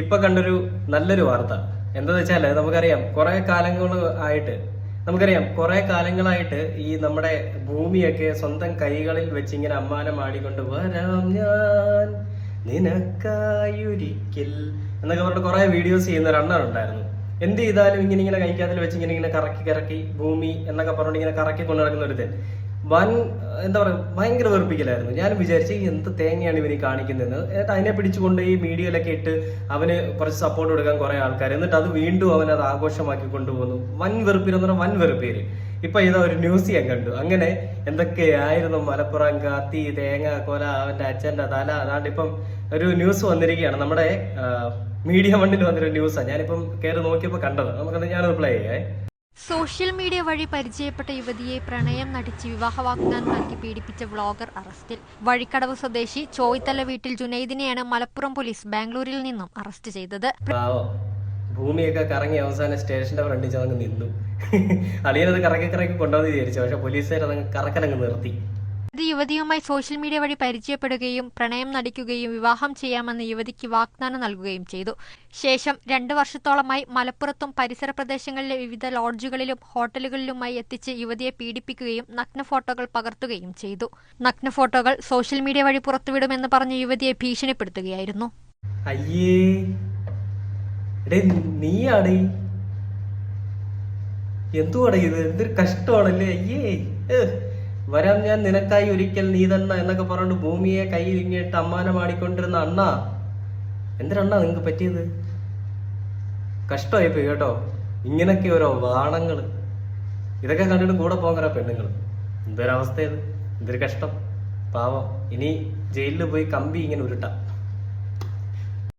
ഇപ്പൊ കണ്ടൊരു നല്ലൊരു വാർത്ത. എന്താ വെച്ചാൽ നമുക്കറിയാം കുറെ കാലങ്ങൾ ആയിട്ട് നമുക്കറിയാം കുറെ കാലങ്ങളായിട്ട് ഈ നമ്മുടെ ഭൂമിയൊക്കെ സ്വന്തം കൈകളിൽ വെച്ച് ഇങ്ങനെ അമ്മാനം ആടിക്കൊണ്ട് വരാം ഞാൻ നിനക്കായൊരിക്കൽ എന്നൊക്കെ പറഞ്ഞിട്ട് കുറെ വീഡിയോസ് ചെയ്യുന്ന ഒരെണ്ണം ഉണ്ടായിരുന്നു. എന്ത് ചെയ്താലും ഇങ്ങനെ ഇങ്ങനെ കൈക്കാതിൽ വെച്ച് ഇങ്ങനെ ഇങ്ങനെ കറക്കി കറക്കി ഭൂമി എന്നൊക്കെ പറഞ്ഞിട്ട് ഇങ്ങനെ കറക്കി കൊണ്ടു നടക്കുന്ന ഒരു വൻ എന്താ പറയുക ഭയങ്കര വെറുപ്പിക്കലായിരുന്നു. ഞാൻ വിചാരിച്ചു "ഈ എന്ത് തേങ്ങയാണ് ഇവന് കാണിക്കുന്നത് കാണിക്കുന്നതെന്ന്? എന്നിട്ട് അതിനെ പിടിച്ചുകൊണ്ട് ഈ മീഡിയയിലൊക്കെ ഇട്ട് അവന് കുറച്ച് സപ്പോർട്ട് കൊടുക്കാൻ കുറെ ആൾക്കാർ എന്നിട്ട് അത് വീണ്ടും അവൻ അത് ആഘോഷമാക്കി കൊണ്ടുപോകുന്നു വൻ വെറുപ്പിരെന്ന് പറഞ്ഞാൽ വൻ വെറുപ്പേര്. ഇപ്പൊ ഇതാ ഒരു ന്യൂസ് ഞാൻ കണ്ടു. അങ്ങനെ എന്തൊക്കെയായിരുന്നു മലപ്പുറം കാത്തി തേങ്ങ കൊല അവന്റെ അച്ഛന്റെ തല അതാണ്ട് ഇപ്പം ഒരു ന്യൂസ് വന്നിരിക്കുകയാണ്. നമ്മുടെ മീഡിയ മണ്ണിൽ വന്നൊരു ന്യൂസാണ് ഞാനിപ്പം കയറി നോക്കിയപ്പോൾ കണ്ടത്. നമുക്കത് ഞാൻ റിപ്ലൈ ചെയ്യേ. സോഷ്യൽ മീഡിയ വഴി പരിചയപ്പെട്ട യുവതിയെ പ്രണയം നടിച്ച് വിവാഹ വാഗ്ദാനം നൽകി പീഡിപ്പിച്ച വ്ളോഗർ അറസ്റ്റിൽ. വഴിക്കടവ് സ്വദേശി ചോയ്ത്തല വീട്ടിൽ ജുനൈദിനെയാണ് മലപ്പുറം പോലീസ് ബാംഗ്ലൂരിൽ നിന്നും അറസ്റ്റ് ചെയ്തത്. ഭൂമിയൊക്കെ കറങ്ങി അവസാനം സ്റ്റേഷന്റെ ഫ്രണ്ടിൽ ചെന്നങ്ങ് നിന്നു. അളിയനത് കറക്കി കറക്കി കൊണ്ടുവന്ന് വിചാരിച്ചു. പക്ഷെ പോലീസുകാർ അതങ്ങ് കറക്കലങ്ങ് നിർത്തി. ഇത് യുവതിയുമായി സോഷ്യൽ മീഡിയ വഴി പരിചയപ്പെടുകയും പ്രണയം നടിക്കുകയും വിവാഹം ചെയ്യാമെന്ന് യുവതിക്ക് വാഗ്ദാനം നൽകുകയും ചെയ്തു. ശേഷം രണ്ടു വർഷത്തോളമായി മലപ്പുറത്തും പരിസര പ്രദേശങ്ങളിലെ വിവിധ ലോഡ്ജുകളിലും ഹോട്ടലുകളിലുമായി എത്തിച്ച് യുവതിയെ പീഡിപ്പിക്കുകയും നഗ്ന ഫോട്ടോകൾ പകർത്തുകയും ചെയ്തു. നഗ്ന ഫോട്ടോകൾ സോഷ്യൽ മീഡിയ വഴി പുറത്തുവിടുമെന്ന് പറഞ്ഞ് യുവതിയെ ഭീഷണിപ്പെടുത്തുകയായിരുന്നു. അയ്യേ. നീയാടേ. ഇത്? എന്തൊരു കഷ്ടമാണല്ലേ? അയ്യേ. വരാം ഞാൻ നിനക്കായി ഒരിക്കൽ നീ തന്ന എന്നൊക്കെ പറഞ്ഞു ഭൂമിയെ കയ്യിൽ ഇങ്ങിട്ട് അമ്മാനം ആടിക്കൊണ്ടിരുന്ന അണ്ണാ. എന്തിനാ നിങ്ങക്ക് പറ്റിയത്? കഷ്ടമായി പോയി കേട്ടോ. ഇങ്ങനൊക്കെ ഓരോ വാണങ്ങൾ. ഇതൊക്കെ കണ്ടിട്ട് കൂടെ പോകാൻ പെണ്ണുങ്ങൾ എന്തൊരവസ്ഥ ഇത്? എന്തൊരു കഷ്ടം. പാവം. ഇനി ജയിലിൽ പോയി കമ്പി ഇങ്ങനെ ഉരുട്ടാം.